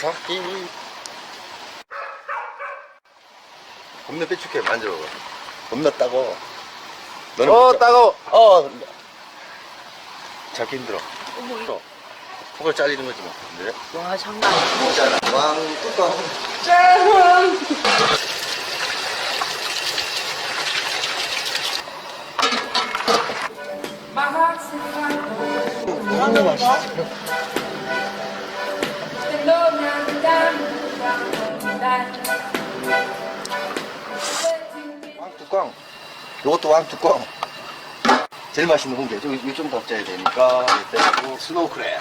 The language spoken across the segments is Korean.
하나 삼기. 겁나 빼축해 만져. 겁나 따고. 너는 어, 못 따가워. 잡- 어. 잡기 힘들어. 어머. 턱을 잘리는 거지 뭐. 네. 와 장난 자, 왕 뚜껑. My 왕 뚜껑. 이것도 왕 뚜껑. 제일 맛있는. 이거 좀더 짜야 되니까. 이때 스노우크랩.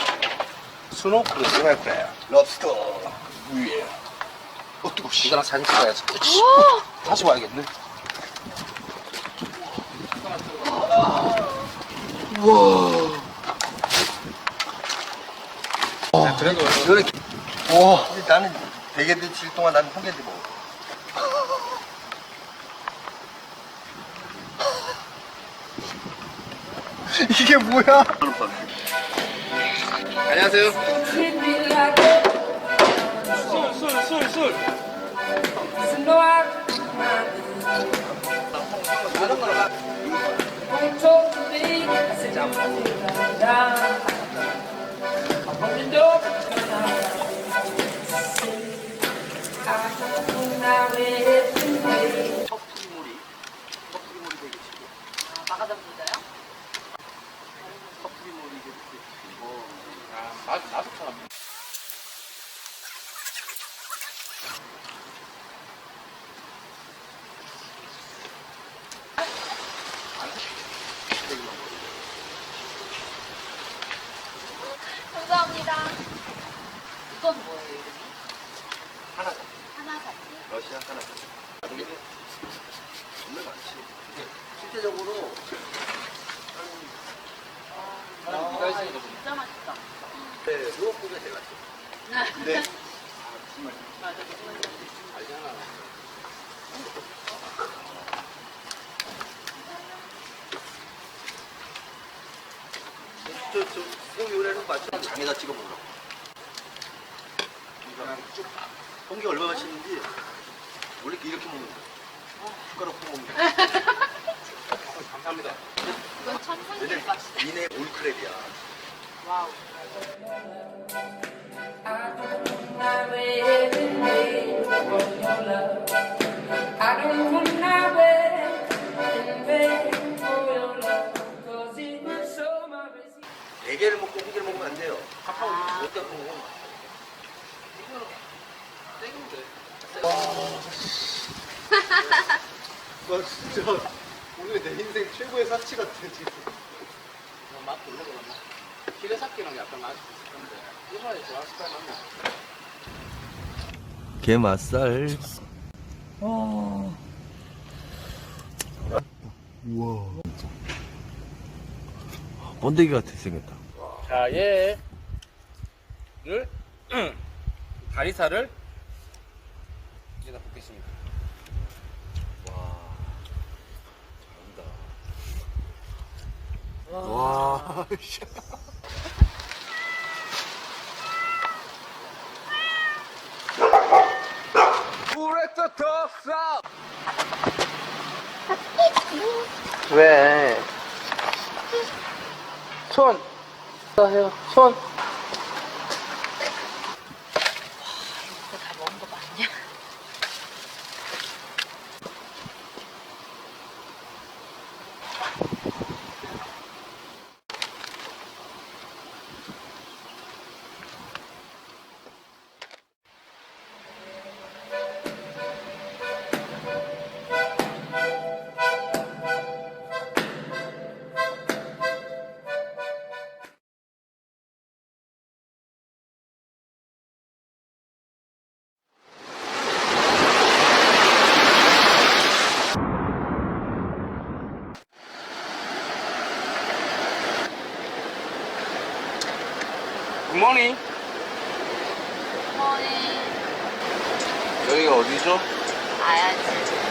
스노클. 스노우크랩. 럽스터. 위에. 어, 뜨거워. 씨. 이거랑 사진 찍어야지. 다시 와야겠네. 와. 그래도 이거는 와. 나는 대게 며칠 동안 나는 한 개도 먹어. 이게 뭐야? 안녕하세요. 술, 술, 술, 술. I Don't 감사합니다. 이건 뭐예요 이름이? 하나. 하나같이. 러시아 하나. 정말 많지. 실제적으로 네가 있으니까 좀. 진짜 맛있다. 네, 루어프가 제일 맛있어. 네. 맞아 무슨 말인지. 알잖아. 저, 저, 소 요리하는 거 맞죠? 장에다 찍어 먹으라고. 그냥 쭉. 홍게 얼마 맛있는지 원래 이렇게 먹는 거야. 숟가락 퍼 먹는 거야. 감사합니다. 이건 천상길 얘네 맛이다. 니네 올크랩이야. 와우. I don't know where to 와 진짜 오늘 내 인생 최고의 사치 같아 지금 맛 돌려보았나? 히레사키랑 약간 맛이 건데. 일본에 좋아할 스타일 맞나? 게맛살. 우와. 번데기 같아 생겼다. 자, 얘 를 다리살을 여기다 붓겠습니다. 와. 브레트 토스트! 왜? 손! 해요. 손! 굿모닝! 어머니 여기가 어디죠? 아야지.